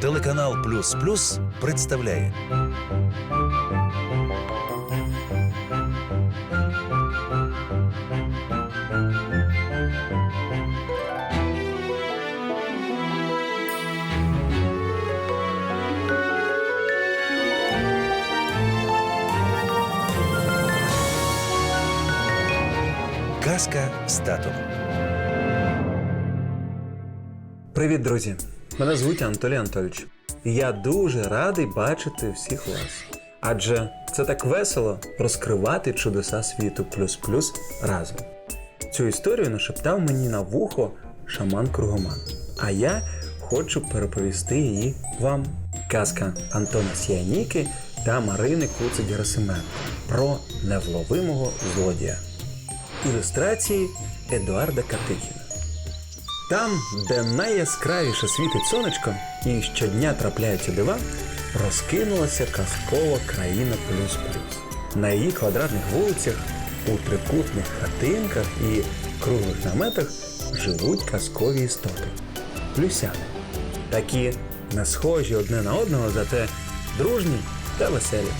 Телеканал Плюс Плюс представляє Казка з татом. Привіт, друзі! Мене звуть Анатолій Анатольович. І я дуже радий бачити всіх вас. Адже це так весело розкривати чудеса світу плюс-плюс разом. Цю історію нашептав мені на вухо шаман Кругоман. А я хочу переповісти її вам. Казка Антона Сіаніки та Марини Куцик про невловимого злодія. Ілюстрації Едуарда Катихіна. Там, де найяскравіше світить сонечко і щодня трапляються дива, розкинулася казкова країна плюс-плюс. На її квадратних вулицях, у трикутних хатинках і круглих наметах живуть казкові істоти плюсяни. Такі не схожі одне на одного, зате дружні та веселі.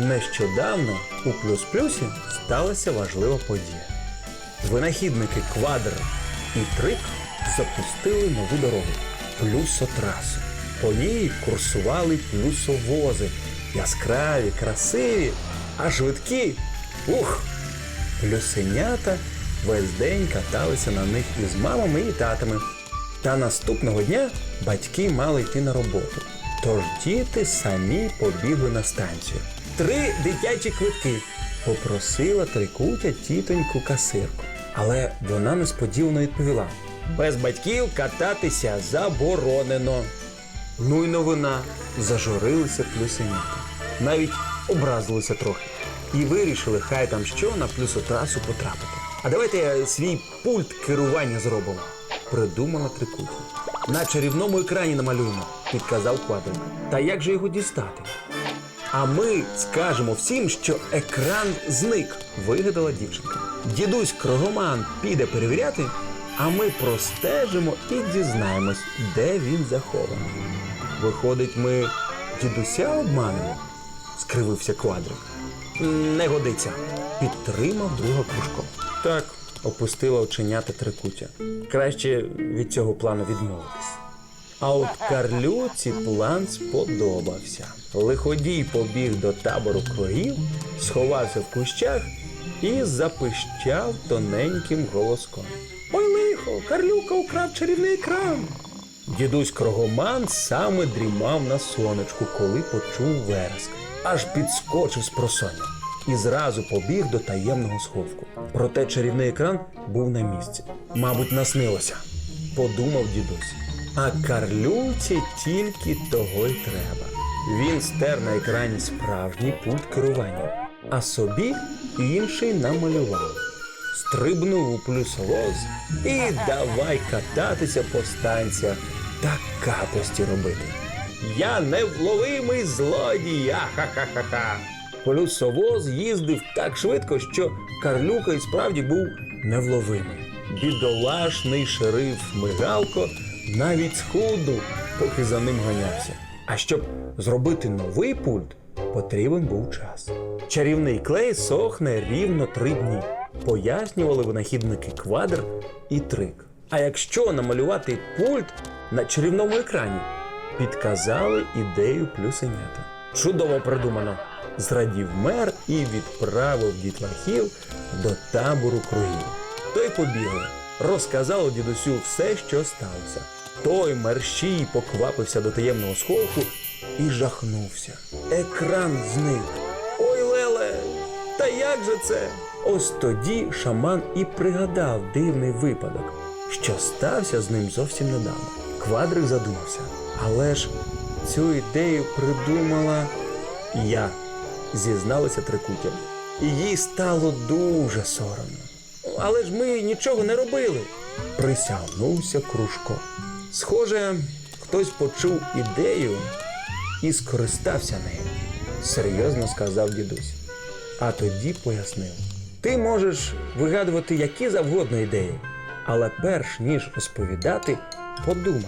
Нещодавно у плюс-плюсі сталася важлива подія. Винахідники Квадр і Трик запустили нову дорогу плюсотрасу. По ній курсували плюсовози, яскраві, красиві, а швидкі. Ух! Плюсенята весь день каталися на них із мамами і татами. Та наступного дня батьки мали йти на роботу. Тож діти самі побігли на станцію. Три дитячі квитки попросила трикутя тітоньку касирку. Але вона несподівано відповіла: без батьків кататися заборонено. Ну й новина. Зажурилися плюсенята. Навіть образилися трохи. І вирішили, хай там що на плюсотрасу потрапити. А давайте свій пульт керування зробимо. Придумала трикутя. На чарівному екрані намалюємо, підказав квадрик. Та як же його дістати? А ми скажемо всім, що екран зник, вигадала дівчинка. Дідусь Крогоман піде перевіряти, а ми простежимо і дізнаємось, де він захований. Виходить, ми дідуся обманемо? скривився квадрик. Не годиться. Підтримав друга Кружко. Так, опустила оченята трикутя. Краще від цього плану відмовитись. А от Карлюці план сподобався. Лиходій побіг до табору кругів, сховався в кущах і запищав тоненьким голоском. Ой лихо, Карлюка украв чарівний екран. Дідусь Крогоман саме дрімав на сонечку, коли почув вереск. Аж підскочив з просоння і зразу побіг до таємного сховку. Проте чарівний екран був на місці. Мабуть, наснилося, подумав дідусь. А Карлюці тільки того й треба. Він стер на екрані справжній пульт керування, а собі інший намалював. Стрибнув у плюсовоз і давай кататися по станціях та капості робити. Я невловимий злодій! Ха-ха-ха-ха! Плюсовоз їздив так швидко, що Карлюка і справді був невловимий. Бідолашний шериф Мигалко навіть схуду, поки за ним ганявся. А щоб зробити новий пульт, потрібен був час. Чарівний клей сохне рівно три дні. Пояснювали винахідники квадр і трик. А якщо намалювати пульт на чарівному екрані, підказали ідею плюсенята. Чудово придумано! Зрадів мер і відправив дітлахів до табору кругів. Той побігли, розказав дідусю все, що сталося. Той мерщій поквапився до таємного сховку і жахнувся. Екран зник. Ой, Леле, та як же це? Ось тоді шаман і пригадав дивний випадок, що стався з ним зовсім недавно. Квадрик задумався. Але ж цю ідею придумала я, зізналася трикутя. І їй стало дуже соромно. Але ж ми нічого не робили. Присягнувся Кружко. Схоже, хтось почув ідею і скористався нею, серйозно сказав дідусь. А тоді пояснив: ти можеш вигадувати які завгодно ідеї, але перш ніж розповідати, Подумай,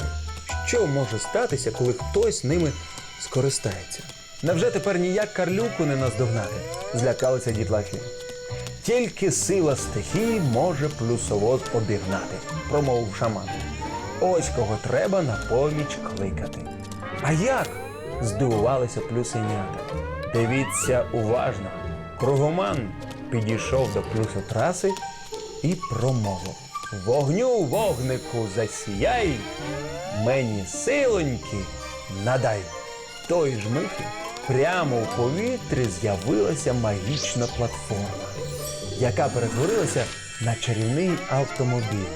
що може статися, коли хтось ними скористається. Невже тепер ніяк карлюку не наздогнати? Злякалися дітлахи. Тільки сила стихії може плюсовоз обігнати, промовив шаман. Ось кого треба на поміч кликати. А як? Здивувалися плюсенята. Дивіться уважно. Кругоман підійшов до плюсотраси і промовив: Вогню, вогнику, засіяй, мені силоньки надай. Той ж миті прямо у повітрі з'явилася магічна платформа, яка перетворилася на чарівний автомобіль.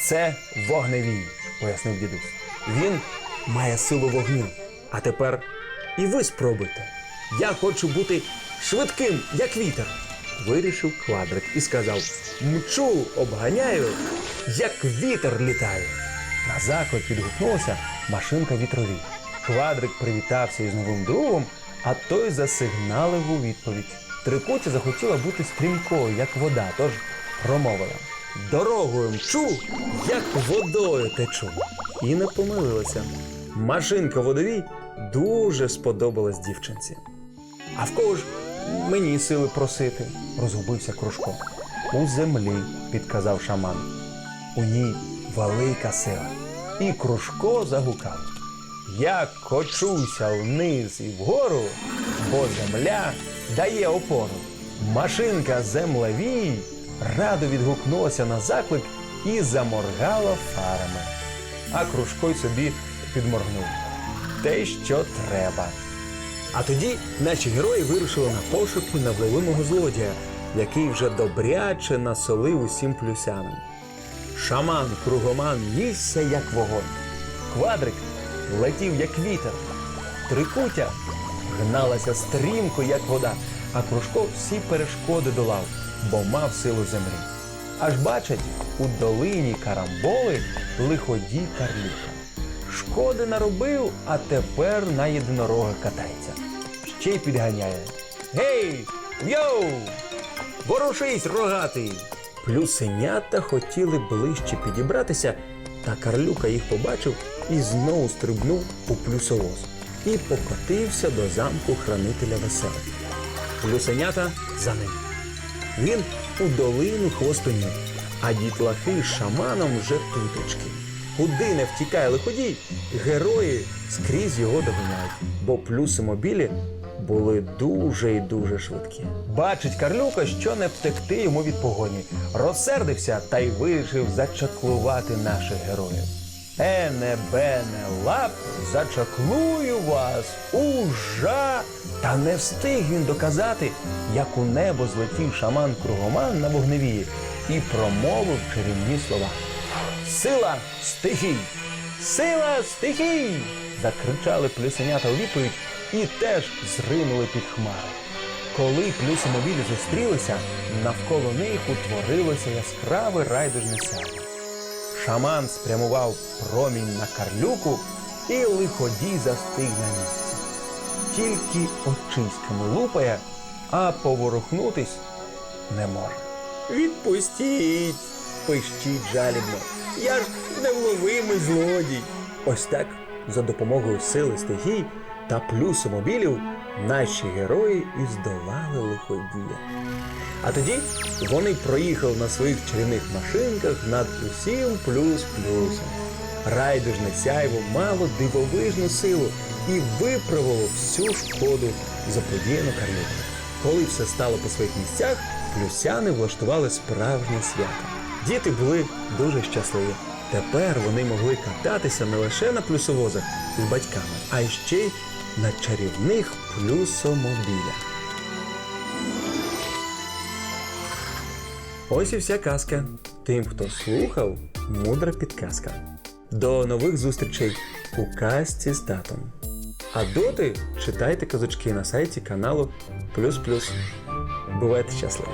Це вогневій, пояснив дідусь. Він має силу вогню. А тепер і ви спробуйте. Я хочу бути швидким, як вітер. Вирішив квадрик і сказав: Мчу, обганяю, як вітер літаю. На заклик відгукнулася машинка вітрові. Квадрик привітався із новим другом, а той засигналив у відповідь. Трикутя захотіла бути стрімкою, як вода, тож промовила. Дорогою мчу, як водою течу. І не помилилася. Машинка водовій дуже сподобалась дівчинці. А в кого ж мені сили просити? розгубився Кружко. У землі, підказав шаман. У ній велика сила. І Кружко загукав. Я кочуся вниз і вгору, бо земля дає опору. Машинка землевій радо відгукнулася на заклик і заморгала фарами. А Кружко й собі підморгнув. Те, що треба. А тоді наші герої вирушили на пошуки невловимого злодія, який вже добряче насолив усім плюсянам. Шаман кругоман нісся, як вогонь. Квадрик летів, як вітер. Трикутя гналася стрімко, як вода, а Кружко всі перешкоди долав, бо мав силу землі. Аж бачать, у долині карамболи лиходій карлюка. Шкоди наробив, а тепер на єдинорога катається. Ще й підганяє. Гей! Йоу! Ворушись, рогатий! Плюсенята хотіли ближче підібратися, та Карлюка їх побачив і знову стрибнув у плюсовоз і покотився до замку хранителя веселих. Плюсенята за ним. Він у долину хвостунів, а дітлахи з шаманом вже туточки. Куди не втікає лиходій, герої скрізь його доганяють, бо плюси мобілі були дуже і дуже швидкі. Бачить Карлюка, що не втекти йому від погоні. Розсердився та й вирішив зачаклувати наших героїв. Ене бене лап, зачаклую вас, ужа. Та не встиг він доказати, як у небо злетів шаман кругоман на вогневії і промовив чарівні слова. Сила стихій! Сила стихій! закричали плюсенята у відповідь і теж зринули під хмари. Коли плюси мобілі зустрілися, навколо них утворилося яскраве райдужне сяйво. Шаман спрямував промінь на карлюку, і лиходій застиг на місці. Тільки очиськами лупає, а поворухнутись не може. Відпустіть, пищить жалібно. Я ж невловимий злодій. Ось так, за допомогою сили стихій та плюсу мобілів, наші герої і здолали лиходія. А тоді вони проїхали на своїх чарівних машинках над усім плюс-плюсом. Райдужне сяйво мало дивовижну силу і виправило всю шкоду заподіяну карлюку. Коли все стало по своїх місцях, плюсяни влаштували справжнє свято. Діти були дуже щасливі. Тепер вони могли кататися не лише на плюсовозах з батьками, а ще й на чарівних плюсомобілях. Ось і вся казка. Тим, хто слухав, мудра підказка. До нових зустрічей у казці з татом. А доти читайте казочки на сайті каналу Плюс Плюс. Бувайте щасливі!